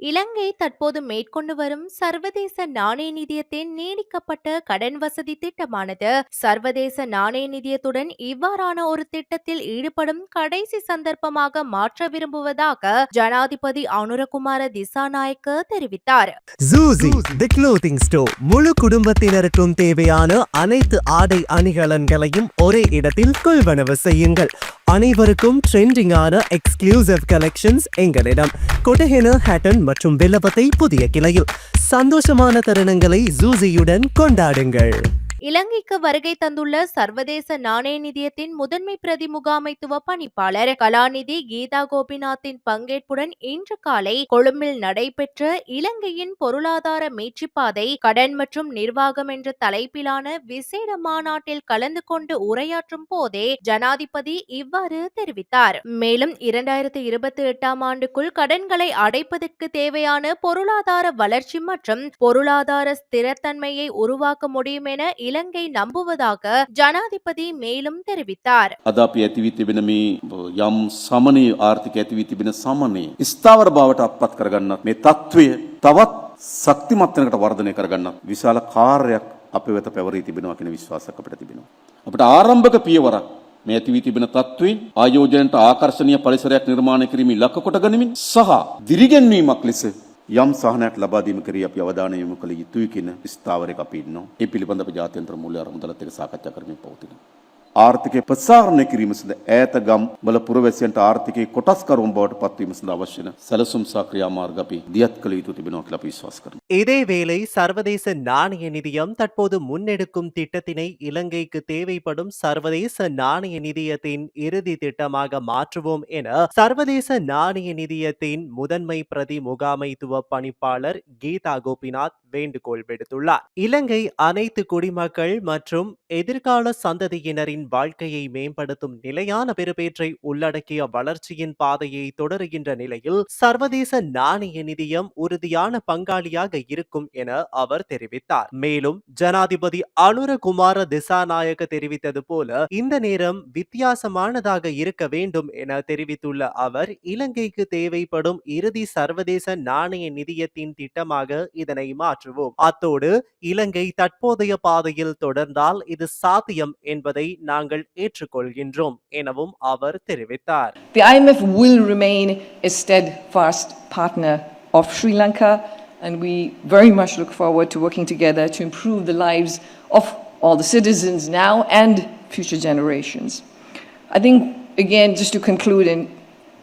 இலங்கை தற்போது மேற்கொண்டு வரும் சர்வதேச நாணய நிதியத்தின் நீடிக்கப்பட்ட கடன் வசதி திட்டமானது சர்வதேச நாணய நிதியத்துடன் இவ்வாறான ஒரு திட்டத்தில் ஈடுபடும் கடைசி சந்தர்ப்பமாக மாற்ற விரும்புவதாக ஜனாதிபதி அனுரகுமார திசாநாயக்க தெரிவித்தார். ஜூசி தி க்ளோத்திங் ஸ்டோர் முழு குடும்பத்தினருக்கும் தேவையான அனைத்து ஆடை அணிகலன்களையும் ஒரே இடத்தில் கொள்வனவு செய்யுங்கள். அனைவருக்கும் ட்ரெண்டிங்கான எக்ஸ்க்ளூசிவ் கலெக்ஷன்ஸ் எங்களிடம். கொட்டஹென ஹேட்டன் மற்றும் வில்லப்பத்தை புதிய கிளையில். சந்தோஷமான தருணங்களை ஜூசியுடன் கொண்டாடுங்கள். இலங்கைக்கு வருகை தந்துள்ள சர்வதேச நாணய நிதியத்தின் முதன்மை பிரதி முகாமைத்துவ பணிப்பாளர் கலாநிதி கீதா கோபிநாத்தின் பங்கேற்புடன் இன்று காலை கொழும்பில் நடைபெற்ற இலங்கையின் பொருளாதார மீட்சிப்பாதை கடன் மற்றும் நிர்வாகம் என்ற தலைப்பிலான விசேட மாநாட்டில் கலந்து கொண்டு உரையாற்றும் போதே ஜனாதிபதி இவ்வாறு தெரிவித்தார். மேலும் இரண்டாயிரத்தி இருபத்தி எட்டாம் ஆண்டுக்குள் கடன்களை அடைப்பதற்கு தேவையான பொருளாதார வளர்ச்சி மற்றும் பொருளாதார ஸ்திரத்தன்மையை உருவாக்க முடியும் என இலங்கை நம்புவதாக ஜனாதிபதி மேலும் தெரிவித்தார் අද අපි ඇතිවී තිබෙන මේ යම් සමනය ආර්ථික ඇතිවී තිබෙන සමනය ස්ථාවර බවට අත්පත් කරගන්නත් මේ තත්ත්වය තවත් ශක්තිමත්වනකට වර්ධනය කරගන්නත් විශාල කාර්යයක් අප වෙත පැවරී තිබෙනවා කියන විශ්වාසයක් අපිට තිබෙනවා. අපිට ආරම්භක පියවරක් මේ ඇතිවී තිබෙන තත්ත්වයෙන් ආයෝජනයට ආකර්ශනීය පරිසරයක් නිර්මාණය කිරීම ඉලක්ක කොට ගනිමින් සහ දිරිගැන්වීමක් ලෙස යම් සහනයක් ලබා දීම කරී අපි අවධානය යොමු කළ යුතුයි කියන ස්ථාවරයක අපි ඉන්නවා. ඒ පිළිබඳ අපි ජාත්‍යන්තර මූල්‍ය අරමුදලත් එක්ක සාකච්ඡා කරමින් පවතිනවා. ආර්ථිකය ප්‍රසාරණය කිරීම සඳහා ඈත ගම් වල පුරවැසියන්ට ආර්ථිකයේ කොටස්කරුවන් බවට පත්වීම සඳහා අවශ්‍ය වන සැලසුම් සහ ක්‍රියාමාර්ග අපි දියත් කළ යුතු තිබෙනවා කියලා අපි විශ්වාස කරනවා. இதேவேளை சர்வதேச நாணய நிதியம் தற்போது முன்னெடுக்கும் திட்டத்தினை இலங்கைக்கு தேவைப்படும் சர்வதேச நாணய நிதியத்தின் இறுதி திட்டமாக மாற்றுவோம் என சர்வதேச நாணய நிதியத்தின் முதன்மை பிரதி முகாமைத்துவ பணிப்பாளர் கீதா கோபிநாத் வேண்டுகோள் விடுத்துள்ளார் இலங்கை அனைத்து குடிமக்கள் மற்றும் எதிர்கால சந்ததியினரின் வாழ்க்கையை மேம்படுத்தும் நிலையான பெறுபேற்றை உள்ளடக்கிய வளர்ச்சியின் பாதையை தொடருகின்ற நிலையில் சர்வதேச நாணய நிதியம் உறுதியான பங்காளியாக இருக்கும் என அவர் தெரிவித்தார். மேலும் ஜனாதிபதி அனுரகுமார திசாநாயக தெரிவித்தது போல இந்த நேரம் வித்தியாசமானதாக இருக்க வேண்டும் என தெரிவித்துள்ள அவர் இலங்கைக்கு தேவைப்படும் இறுதி சர்வதேச நாணய நிதியத்தின் திட்டமாக இதனை மாற்றுவோம். அத்தோடு இலங்கை தற்போதைய பாதையில் தொடர்ந்தால் இது சாத்தியம் என்பதை நாங்கள் ஏற்றுக்கொள்கின்றோம் எனவும் அவர் தெரிவித்தார் The IMF will remain a steadfast partner of Sri Lanka, and we very much look forward to working together to improve the lives of all the citizens now and future generations. I think, again, just to conclude, and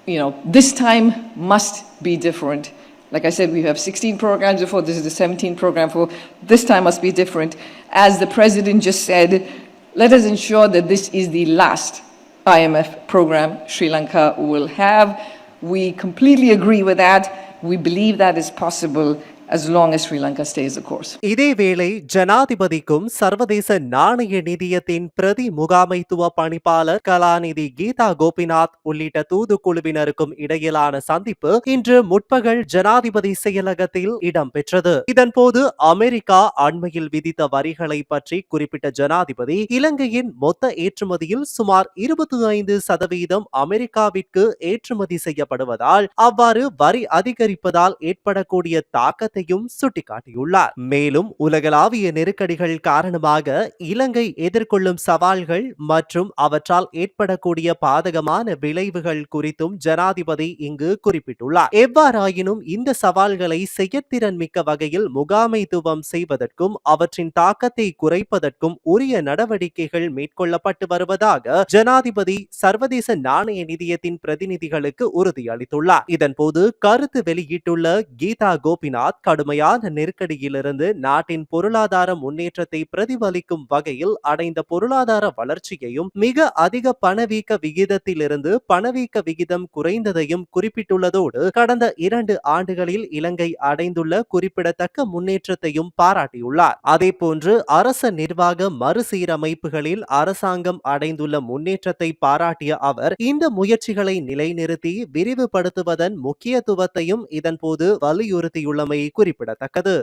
you know, this time must be different. Like I said, we have 16 programs before, this is the 17th program for this time must be different. As the president just said, let us ensure that this is the last IMF program Sri Lanka will have. We completely agree with that. We believe that is possible as long as Sri Lanka stays the course. இதேவேளை ஜனாதிபதிக்கும் சர்வதேச நாணய நிதியத்தின் பிரதி முகாமைத்துவ பணிப்பாளர் கலாநிதி கீதா கோபிநாத் உள்ளிட்ட தூதுக்குழுவினருக்கும் இடையிலான சந்திப்பு இன்று முற்பகல் ஜனாதிபதி செயலகத்தில் இடம்பெற்றது இதன்போது அமெரிக்கா அண்மையில் விதித்த வரிகளை பற்றி குறிப்பிட்ட ஜனாதிபதி இலங்கையின் மொத்த ஏற்றுமதியில் சுமார் இருபத்தி ஐந்து சதவீதம் அமெரிக்காவிற்கு ஏற்றுமதி செய்யப்படுவதால் அவ்வாறு வரி அதிகரிப்பதால் ஏற்படக்கூடிய தாக்கத்தை தாக்கத்தையும் சுட்டிக்காட்டியுள்ளார். மேலும் உலகளாவிய நெருக்கடிகள் காரணமாக இலங்கை எதிர்கொள்ளும் சவால்கள் மற்றும் அவற்றால் ஏற்படக்கூடிய பாதகமான விளைவுகள் குறித்தும் ஜனாதிபதி இங்கு குறிப்பிட்டுள்ளார். எவ்வாறாயினும் இந்த சவால்களை செயற்திறன் மிக்க வகையில் முகாமைத்துவம் செய்வதற்கும் அவற்றின் தாக்கத்தை குறைப்பதற்கும் உரிய நடவடிக்கைகள் மேற்கொள்ளப்பட்டு வருவதாக ஜனாதிபதி சர்வதேச நாணய நிதியத்தின் பிரதிநிதிகளுக்கு உறுதியளித்துள்ளார். இதன்போது கருத்து வெளியிட்டுள்ள கீதா கோபிநாத் கடுமையான நெருக்கடியிலிருந்து நாட்டின் பொருளாதார முன்னேற்றத்தை பிரதிபலிக்கும் வகையில் அடைந்த பொருளாதார வளர்ச்சியையும் மிக அதிக பணவீக்க விகிதத்திலிருந்து பணவீக்க விகிதம் குறைந்ததையும் குறிப்பிட்டுள்ளதோடு கடந்த இரண்டு ஆண்டுகளில் இலங்கை அடைந்துள்ள குறிப்பிடத்தக்க முன்னேற்றத்தையும் பாராட்டியுள்ளார். அதேபோன்று அரச நிர்வாக மறுசீரமைப்புகளில் அரசாங்கம் அடைந்துள்ள முன்னேற்றத்தை பாராட்டிய அவர் இந்த முயற்சிகளை நிலைநிறுத்தி விரிவுபடுத்துவதன் முக்கியத்துவத்தையும் இதன்போது வலியுறுத்தியுள்ளமை குறிப்பிடத்தக்கது.